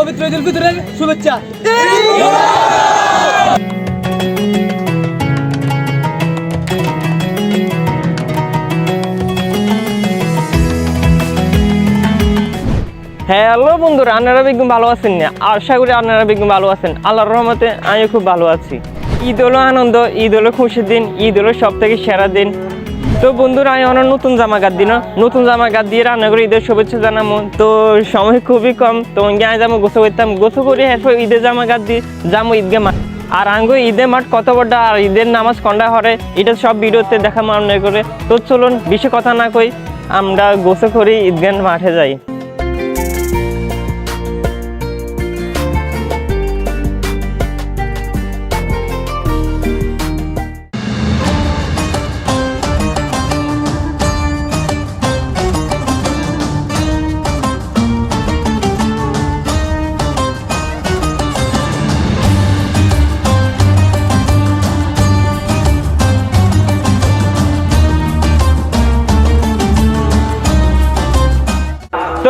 পবিত্র ঈদুল ফিতরের শুভেচ্ছা। হ্যাঁ হ্যালো বন্ধুরা আপনারা বেগুন ভালো আছেন না? আশা করি আপনারা বেগুন ভালো আছেন। আল্লাহর রহমতে আমিও খুব ভালো আছি। ঈদ হলো আনন্দ, ঈদ হলো খুশির দিন, ঈদ হলো সব থেকে সেরা দিন। তো বন্ধুরা আমি অনেক নতুন জামা গাদ দিন, নতুন জামা গাদ দিয়ে রান্না করে ঈদের শুভেচ্ছা জানামো। তো সময় খুবই কম, তো আমি যাব গোসো করতাম গোসো করে এরপর ঈদের জামা গাদ দিয়ে যাব ঈদগা মাঠ। আর আঙ্গু ঈদের মাঠ কত বড়, আর ঈদের নামাজ কন্ডা হরে, এটা সব ভিডিওতে দেখা মনে করে। তো চলুন, বেশি কথা না কই, আমরা গোসো করি ঈদগান মাঠে যাই।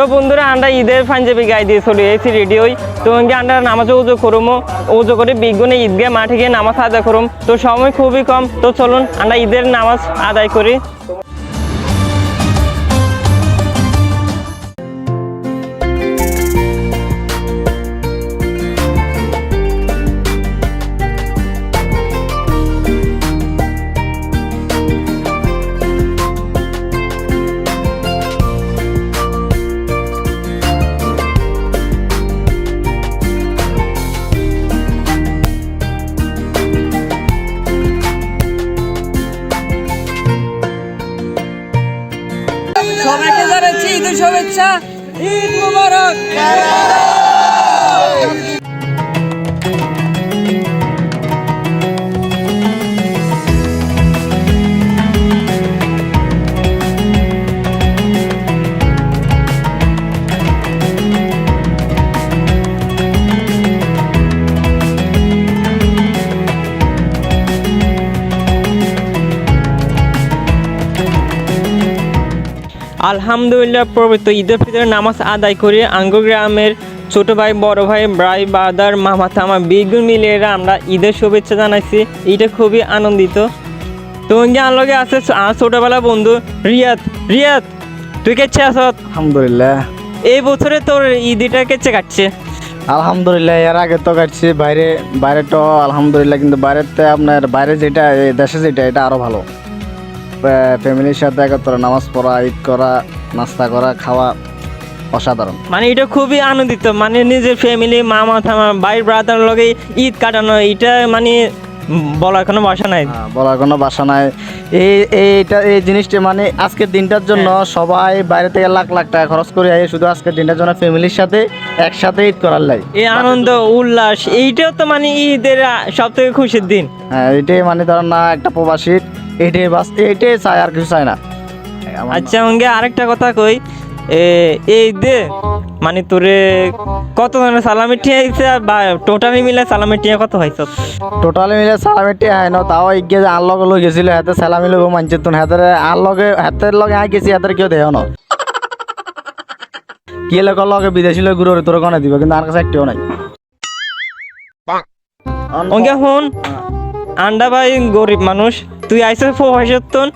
তো বন্ধুরা, আমরা ঈদের পাঞ্জাবি গাই দিয়ে চলে এসেছি রেডিওই তো আমরা নামাজ উজো করমো। উজো করে বিজ্ঞানে ঈদগাহ মাঠে গিয়ে নামাজ আদায় করুম। তো সময় খুবই কম। তো চলুন, আমরা ঈদের নামাজ আদায় করি। শুভেচ্ছা ঈদ মুবারক। আলহামদুলিল্লাহ পবিত্র ঈদের ফিতরের নামাজ আদায় করে। আঙ্গ গ্রামের ছোট ভাই বড় ভাই ভাই বাদার মামা থামা বিগুন মিলে এরা আমরা ঈদের শুভেচ্ছা জানাইছি। এটা খুবই আনন্দিত। তো আনলগে আছে? আর ছোটবেলা বন্ধু রিয়াদ। রিয়াদ তুই কেছে আস আলহামদুলিল্লাহ। এই বছরে তোর ঈদিটা কেছে কাটছে? আলহামদুলিল্লাহ এর আগে তো কাটছি। বাইরে বাইরে তো আলহামদুলিল্লাহ কিন্তু বাইরেতে আপনার বাইরে যেটা দেশে যেটা এটা আরও ভালো। ফ্যামিলির সাথে একত্র নামাজ পড়া ঈদ করা নাস্তা করা খাওয়া অসাধারণ। মানে এটা খুবই আনন্দিত মানে নিজের ফ্যামিলি মামা থামা ভাই ব্রাদার লগে ঈদ কাটানো এটা মানে বলার কোনো বাসা নাই। হ্যাঁ, বলার কোনো বাসা নাই। এই এইটা এই জিনিসটা মানে আজকের দিনটার জন্য সবাই বাইরে থেকে লাখ লাখ টাকা খরচ করে আয় শুধু আজকের দিনটার জন্য ফ্যামিলির সাথে একসাথে ঈদ করার লাই। এই আনন্দ উল্লাস এইটাও তো মানে ঈদের সব থেকে খুশির দিন। হ্যাঁ এটাই মানে ধরেন না একটা প্রবাসী এটাই বাস এটাই চায় আর কিছু চায় না। আচ্ছা সঙ্গে আরেকটা কথা কই। এ, এই দে মানে তোরে কত ধরনের সালামি টিয়া হয়েছে বা টোটালি মিলে সালামি টিয়া কত হয়েছে টোটালি মিলে সালামিটি হয় না তাও ইগে যে আর লগে লই গেছিল হাতে সালামি লগে মানছে তুন হাতের আর লগে হাতের লগে আই গেছি হাতের কেউ দেহ না। কি লোক লগে বিদেশি লোক ঘুরে তোর কোনে দিব কিন্তু আর কাছে একটিও নাই। অঙ্গে হন আন্ডা ভাই গরিব মানুষ তুই আইসে প্রভাসত্তন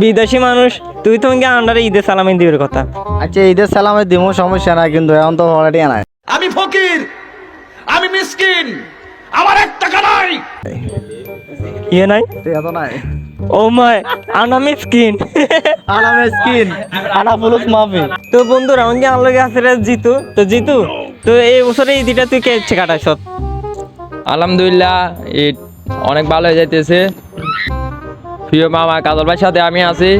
বিদেশি মানুষ তুই তো আন্ডারে ঈদের সালামি দিবের কথা। আচ্ছা ঈদের সালামে দিমু সমস্যা নাই কিন্তু এখন তো অলরেডি নাই। আমি ফকির আমি মিসকিন আমার এক টাকা নাই। ইয়ে নাই? এত নাই। ও মাই আনা মিসকিন। আনামে স্কিন আনা ফুলুস মাফি। তো বন্ধুরা অঙ্গে আনলগে আছে রে জিতু। তো জিতু তো এই বছরে ঈদিটা তুই কে কাটাইছ? আলহামদুলিল্লাহ ঈদ অনেক ভালো হয়ে যাইতেছে। প্রিয় মামা কাজল ভাইয়ের সাথে আমি আছি।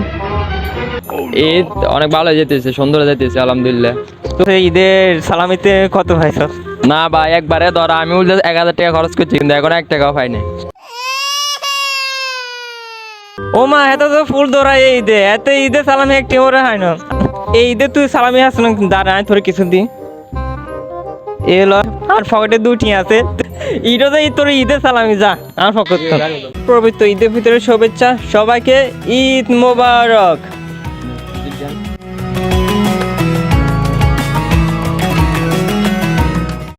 ঈদ অনেক ভালো হয়ে যেতেছে সুন্দর যাইতেছে আলহামদুলিল্লাহ। তো ঈদের সালামিতে কত ভাইছ না ভাই একবারে ধর আমি উল্টে এক হাজার টাকা খরচ করছি কিন্তু এখন এক টাকাও পাইনি। ও মা এত তো ফুল ধরা এই ঈদে এত ঈদে সালামি একটি ওরা হয় না। এই ঈদে তুই সালামি আসলাম না দাঁড়া আমি তোর কিছু দি এলো আর পকেটে দুটি আছে। ঈদও তো তোর ঈদে সালামি, যা, আর ফকট তো। পবিত্র ঈদের ভিতরে শুভেচ্ছা সবাইকে, ঈদ মোবারক।